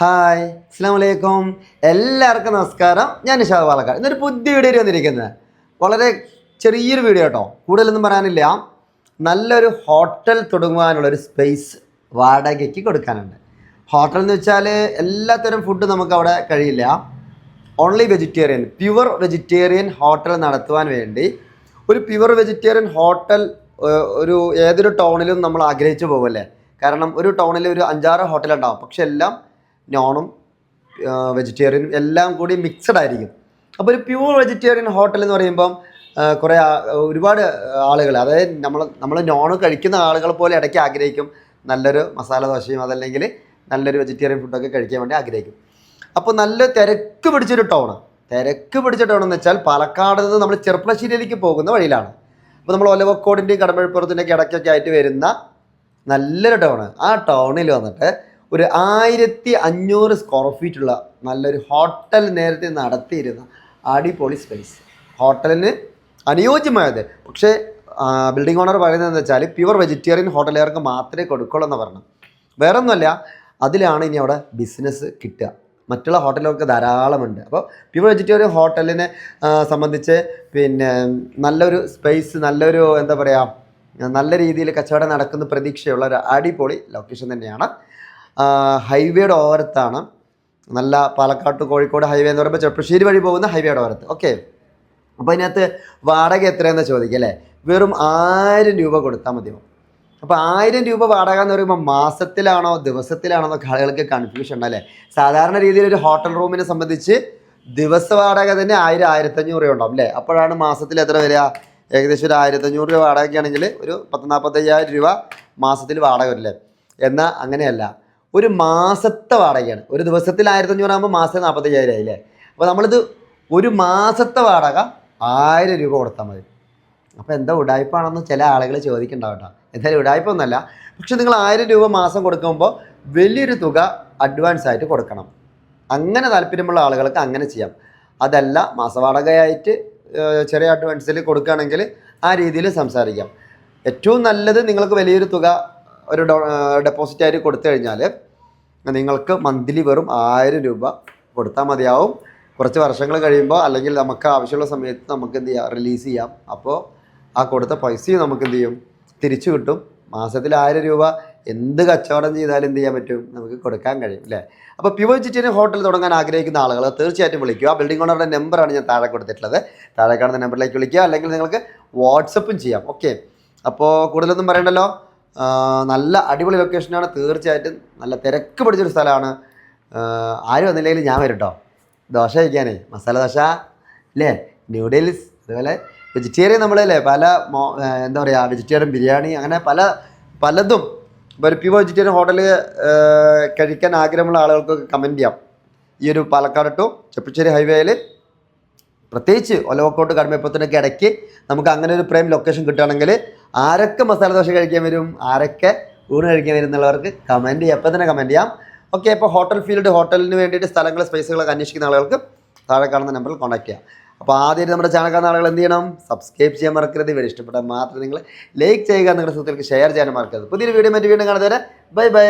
Hi അസ്സാം വലൈക്കും എല്ലാവർക്കും നമസ്കാരം. ഞാൻ നിഷാദ് പാലക്കാട്. ഇന്നൊരു പുതിയ വീഡിയോ വന്നിരിക്കുന്നത്. വളരെ ചെറിയൊരു വീഡിയോ കേട്ടോ കൂടുതലൊന്നും പറയാനില്ല. നല്ലൊരു ഹോട്ടൽ തുടങ്ങുവാനുള്ളൊരു സ്പേസ് വാടകയ്ക്ക് കൊടുക്കാനുണ്ട്. ഹോട്ടൽ എന്ന് വെച്ചാൽ എല്ലാത്തരം ഫുഡ് നമുക്ക് അവിടെ കഴിയില്ല. Only vegetarian pure vegetarian hotel നടത്തുവാൻ വേണ്ടി ഒരു പ്യുവർ വെജിറ്റേറിയൻ ഹോട്ടൽ ഒരു ഏതൊരു ടൗണിലും നമ്മൾ ആഗ്രഹിച്ചു പോകുമല്ലേ കാരണം ഒരു ടൗണിൽ ഒരു അഞ്ചാറ് ഹോട്ടൽ ഉണ്ടാവും. പക്ഷെ എല്ലാം നോണും വെജിറ്റേറിയനും എല്ലാം കൂടി മിക്സഡ് ആയിരിക്കും. അപ്പോൾ ഒരു പ്യൂർ വെജിറ്റേറിയൻ ഹോട്ടൽ എന്ന് പറയുമ്പം കുറേ ഒരുപാട് ആളുകൾ അതായത് നമ്മൾ നമ്മൾ നോൺ കഴിക്കുന്ന ആളുകൾ പോലെ ഇടയ്ക്ക് ആഗ്രഹിക്കും. നല്ലൊരു മസാല ദോശയും അതല്ലെങ്കിൽ നല്ലൊരു വെജിറ്റേറിയൻ ഫുഡൊക്കെ കഴിക്കാൻ വേണ്ടി ആഗ്രഹിക്കും. അപ്പോൾ നല്ല തിരക്ക് പിടിച്ചൊരു ടൗണ് തിരക്ക് പിടിച്ച ടൗൺ എന്ന് വെച്ചാൽ പാലക്കാട് നിന്ന് നമ്മൾ ചെറുപ്പശ്ശേരിയിലേക്ക് പോകുന്ന വഴിയിലാണ്. അപ്പോൾ നമ്മൾ ഒലവക്കോടിന്റെയും കടമ്പഴിപ്പുറത്തിന്റെയൊക്കെ ഇടയ്ക്കൊക്കെ ആയിട്ട് വരുന്ന നല്ലൊരു ടൗണ് ആ ടൗണിൽ വന്നിട്ട് ഒരു ആയിരത്തി അഞ്ഞൂറ് സ്ക്വയർ ഫീറ്റുള്ള നല്ലൊരു ഹോട്ടൽ നേരത്തെ നടത്തിയിരുന്ന അടിപൊളി സ്പേസ് ഹോട്ടലിന് അനുയോജ്യമായത്. പക്ഷേ ബിൽഡിംഗ് ഓണർ പറയുന്നത് എന്താ വെച്ചാൽ പ്യുവർ വെജിറ്റേറിയൻ ഹോട്ടലുകാർക്ക് മാത്രമേ കൊടുക്കുള്ളൂ എന്ന് പറഞ്ഞു. വേറെ ഒന്നുമല്ല അതിലാണ് ഇനി അവിടെ ബിസിനസ് കിട്ടുക. മറ്റുള്ള ഹോട്ടലുകൾക്ക് ധാരാളമുണ്ട്. അപ്പോൾ പ്യുവർ വെജിറ്റേറിയൻ ഹോട്ടലിനെ സംബന്ധിച്ച് പിന്നെ നല്ലൊരു സ്പേസ് നല്ലൊരു എന്താ പറയുക നല്ല രീതിയിൽ കച്ചവടം നടക്കുന്ന പ്രതീക്ഷയുള്ള ഒരു അടിപൊളി ലൊക്കേഷൻ തന്നെയാണ് ഹൈവേയുടെ ഓരത്താണ്. നല്ല പാലക്കാട് കോഴിക്കോട് ഹൈവേ എന്ന് പറയുമ്പോൾ ചെറുപ്പശ്ശേരി വഴി പോകുന്ന ഹൈവേയുടെ ഓരത്ത്. ഓക്കെ. അപ്പോൾ അതിനകത്ത് വാടക എത്രയെന്ന് ചോദിക്കുക അല്ലേ? വെറും ആയിരം രൂപ കൊടുത്താൽ മതിയോ അപ്പോൾ ആയിരം രൂപ വാടക എന്ന് പറയുമ്പോൾ മാസത്തിലാണോ ദിവസത്തിലാണോ എന്നൊക്കെ ആളുകൾക്ക് കൺഫ്യൂഷൻ ഉണ്ടല്ലേ സാധാരണ രീതിയിൽ ഒരു ഹോട്ടൽ റൂമിനെ സംബന്ധിച്ച് ദിവസ വാടക തന്നെ ആയിരം ആയിരത്തഞ്ഞൂറ് രൂപ ഉണ്ടാവും അല്ലേ? അപ്പോഴാണ് മാസത്തിൽ എത്ര വരിക? ഏകദേശം ഒരു ആയിരത്തഞ്ഞൂറ് രൂപ വാടകയ്ക്കാണെങ്കിൽ ഒരു പത്ത് നാൽപ്പത്തയ്യായിരം രൂപ മാസത്തിൽ വാടക വരില്ലേ? എന്നാൽ അങ്ങനെയല്ല. ഒരു മാസത്തെ വാടകയാണ്. ഒരു ദിവസത്തിൽ ആയിരത്തഞ്ഞൂറ് ആകുമ്പോൾ മാസത്തിൽ നാൽപ്പത്തയ്യായിരം ആയില്ലേ? അപ്പോൾ നമ്മളിത് ഒരു മാസത്തെ വാടക ആയിരം രൂപ കൊടുത്താൽ മതി. അപ്പോൾ എന്താ ഉടായ്പാണെന്ന് ചില ആളുകൾ ചോദിക്കണ്ടാവട്ടോ എന്തായാലും ഉടായ്പൊന്നുമല്ല. പക്ഷെ നിങ്ങൾ ആയിരം രൂപ മാസം കൊടുക്കുമ്പോൾ വലിയൊരു തുക അഡ്വാൻസ് ആയിട്ട് കൊടുക്കണം. അങ്ങനെ താല്പര്യമുള്ള ആളുകൾക്ക് അങ്ങനെ ചെയ്യാം. അതല്ല മാസവാടകയായിട്ട് ചെറിയ അഡ്വാൻസിൽ കൊടുക്കുകയാണെങ്കിൽ ആ രീതിയിൽ സംസാരിക്കാം. ഏറ്റവും നല്ലത് നിങ്ങൾക്ക് വലിയൊരു തുക ഒരു ഡെപ്പോസിറ്റ് ആയിട്ട് കൊടുത്തു കഴിഞ്ഞാൽ നിങ്ങൾക്ക് മന്ത്ലി വെറും ആയിരം രൂപ കൊടുത്താൽ മതിയാവും. കുറച്ച് വർഷങ്ങൾ കഴിയുമ്പോൾ അല്ലെങ്കിൽ നമുക്ക് ആവശ്യമുള്ള സമയത്ത് നമുക്ക് എന്ത് ചെയ്യാം? റിലീസ് ചെയ്യാം. അപ്പോൾ ആ കൊടുത്ത പൈസയും നമുക്ക് എന്ത് ചെയ്യും? തിരിച്ചു കിട്ടും. മാസത്തിൽ ആയിരം രൂപ എന്ത് കച്ചവടം ചെയ്താലും എന്ത് ചെയ്യാൻ പറ്റും? നമുക്ക് കൊടുക്കാൻ കഴിയും അല്ലേ? അപ്പോൾ പ്യുവർ ചിറ്റിന് ഹോട്ടൽ തുടങ്ങാൻ ആഗ്രഹിക്കുന്ന ആളുകൾ തീർച്ചയായിട്ടും വിളിക്കുക. ആ ബിൽഡിംഗ് ഓണറുടെ നമ്പറാണ് ഞാൻ താഴെ കൊടുത്തിട്ടുള്ളത്. താഴെ കാണുന്ന നമ്പറിലേക്ക് വിളിക്കുക. അല്ലെങ്കിൽ നിങ്ങൾക്ക് വാട്സപ്പും ചെയ്യാം. ഓക്കെ അപ്പോൾ കൂടുതലൊന്നും പറയണ്ടല്ലോ? നല്ല അടിപൊളി ലൊക്കേഷനാണ് തീർച്ചയായിട്ടും നല്ല തിരക്ക് പിടിച്ചൊരു സ്ഥലമാണ്. ആരും വന്നില്ലെങ്കിലും ഞാൻ വരും കേട്ടോ ദോശ കഴിക്കാനേ. മസാല ദോശ അല്ലേ ന്യൂഡിൽസ് അതുപോലെ വെജിറ്റേറിയൻ നമ്മളല്ലേ? പല മോ എന്താ പറയുക വെജിറ്റേറിയൻ ബിരിയാണി അങ്ങനെ പല പലതും. ഇപ്പോൾ ഒരു പ്യുവർ വെജിറ്റേറിയൻ ഹോട്ടലിൽ കഴിക്കാൻ ആഗ്രഹമുള്ള ആളുകൾക്കൊക്കെ കമന്റ് ചെയ്യാം. ഈ ഒരു പാലക്കാട് ടു ചെപ്പിച്ചേരി ഹൈവേയിൽ പ്രത്യേകിച്ച് ഒലവക്കോട്ട് കടമയപ്പത്തിനൊക്കെ ഇടയ്ക്ക് നമുക്ക് അങ്ങനെ ഒരു പ്രൈം ലൊക്കേഷൻ കിട്ടുകയാണെങ്കിൽ ആരൊക്കെ മസാല ദോശ കഴിക്കാൻ വരും? ആരൊക്കെ ഊണ് കഴിക്കാൻ വരും എന്നുള്ളവർക്ക് കമന്റ് ചെയ്യാം. എപ്പോൾ തന്നെ കമന്റ് ചെയ്യാം. ഓക്കെ അപ്പോൾ ഹോട്ടൽ ഫീൽഡ് ഹോട്ടലിന് വേണ്ടിയിട്ട് സ്ഥലങ്ങൾ സ്പേസുകളൊക്കെ അന്വേഷിക്കുന്ന ആളുകൾക്ക് താഴെ കാണുന്ന നമ്പറിൽ കോൺടാക്ട് ചെയ്യാം. അപ്പോൾ ആദ്യം നമ്മുടെ ചാനൽ കാണുന്ന ആളുകൾ എന്ത് ചെയ്യണം? സബ്സ്ക്രൈബ് ചെയ്യാൻ മറക്കരുത്. ഇവർ ഇഷ്ടപ്പെട്ടാൽ മാത്രം നിങ്ങൾ ലൈക്ക് ചെയ്യുക. നിങ്ങളുടെ സുഹൃത്തുക്കൾക്ക് ഷെയർ ചെയ്യാനും മറക്കരുത്. പുതിയൊരു വീഡിയോ മറ്റു വീണ്ടും കാണുന്നവരെ ബൈ ബൈ